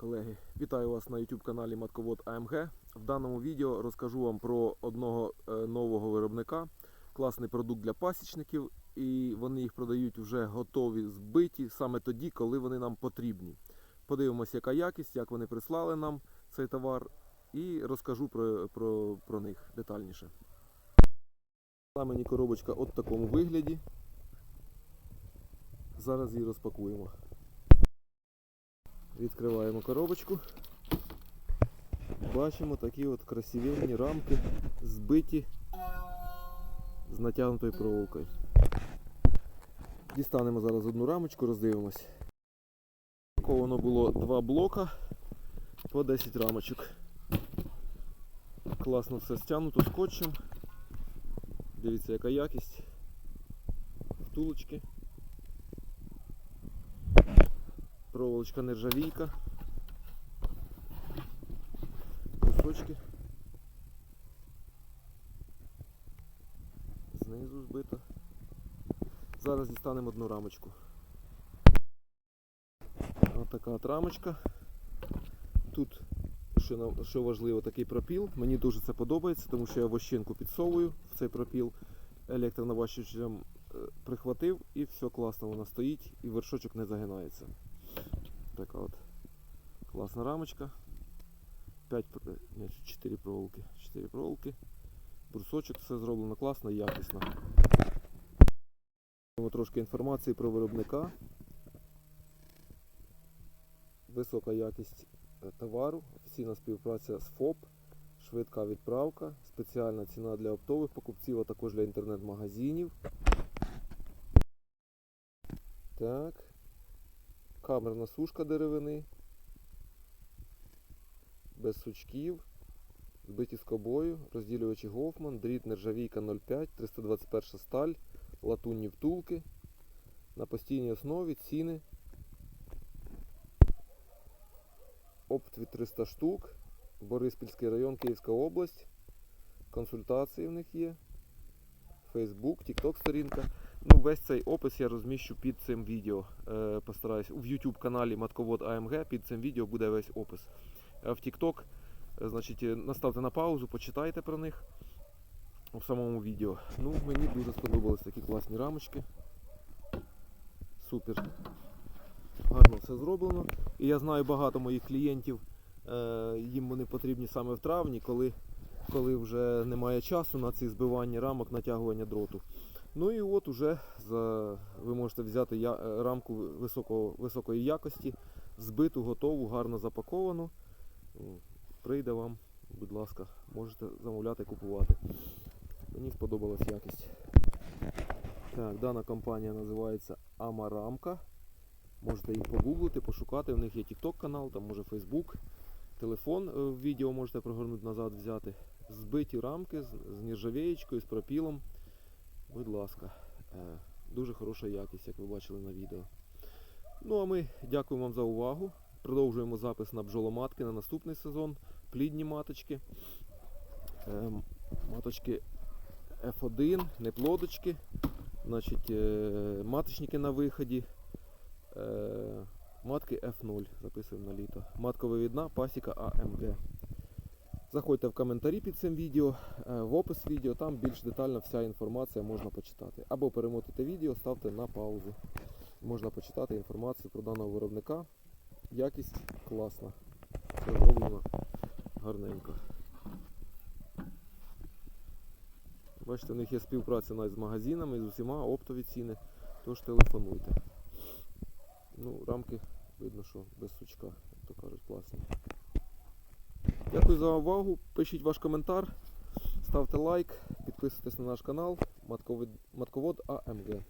Колеги, вітаю вас на YouTube каналі Матковод АМГ. В даному відео розкажу вам про одного е, нового виробника. Класний продукт для пасічників, і вони їх продають вже готові, збиті саме тоді, коли вони нам потрібні. Подивимося, яка якість, як вони прислали нам цей товар, і розкажу про, про, про них детальніше. Мені коробочка от в такому вигляді. Зараз її розпакуємо. Відкриваємо коробочку. Бачимо такі от красивенні рамки, збиті з натягнутою проволокою. Дістанемо зараз одну рамочку, роздивимось. Упаковано було два блока по 10 рамочок. Класно все стягнуто скотчем. Дивіться, яка якість. Втулочки. Проволочка нержавійка. Кусочки. Знизу збито. Зараз дістанемо одну рамочку. Ось така от рамочка. Тут, що, важливо, такий пропіл. Мені дуже це подобається, тому що я вощинку підсовую в цей пропіл електронаващувачем е, прихватив і все класно вона стоїть і вершочок не загинається. Така от класна рамочка. 5, ні, 4 проволоки. 4 проволоки. Брусочок, все зроблено класно і якісно. Трошки інформації про виробника. Висока якість е, товару, офіційна співпраця з ФОП, швидка відправка, спеціальна ціна для оптових покупців, а також для інтернет-магазинів. Так. Камерна сушка деревини. Без сучків. Збиті скобою, розділювачі Гофман, дріт нержавійка 0,5, 321 сталь, латунні втулки. На постійній основі ціни. Опт від 300 штук. Бориспільський район, Київська область. Консультації в них є. Фейсбук, Тікток сторінка. Ну, весь цей опис я розміщу під цим відео. Е, постараюсь. В YouTube каналі Матковод АМГ під цим відео буде весь опис. А в TikTok, е, значить, е, наставте на паузу, почитайте про них у самому відео. Ну, мені дуже сподобались такі класні рамочки. Супер. Гарно все зроблено. І я знаю багато моїх клієнтів, е, їм вони потрібні саме в травні, коли, коли вже немає часу на ці збивання рамок, натягування дроту. Ну і от уже за, ви можете взяти я, е, рамку високого, високої якості, збиту, готову, гарно запаковану. Прийде вам, будь ласка, можете замовляти, купувати. Мені сподобалась якість. Так, дана компанія називається Амарамка. Можете їх погуглити, пошукати. У них є TikTok канал, там може Facebook. Телефон е, в відео можете прогорнути назад взяти. Збиті рамки з, з нержавієчкою, з пропілом. Будь ласка. Е, Дуже хороша якість, як ви бачили на відео. Ну а ми дякуємо вам за увагу. Продовжуємо запис на бджоломатки на наступний сезон. Плідні маточки. Е, Маточки F1, не плодочки. Значить, е, маточники на виході. Матки F0 записуємо на літо. Матковивідна пасіка AMG. Заходьте в коментарі під цим відео, е, в опис відео, там більш детально вся інформація можна почитати. Або перемотайте відео, ставте на паузу. Можна почитати інформацію про даного виробника. Якість класна. Все зроблено гарненько. Бачите, у них є співпраця навіть з магазинами, з усіма оптові ціни. Тож телефонуйте. Ну, рамки видно, що без сучка, як то кажуть, класні. Дякую за увагу. Пишіть ваш коментар, ставте лайк, підписуйтесь на наш канал Матковод, АМГ.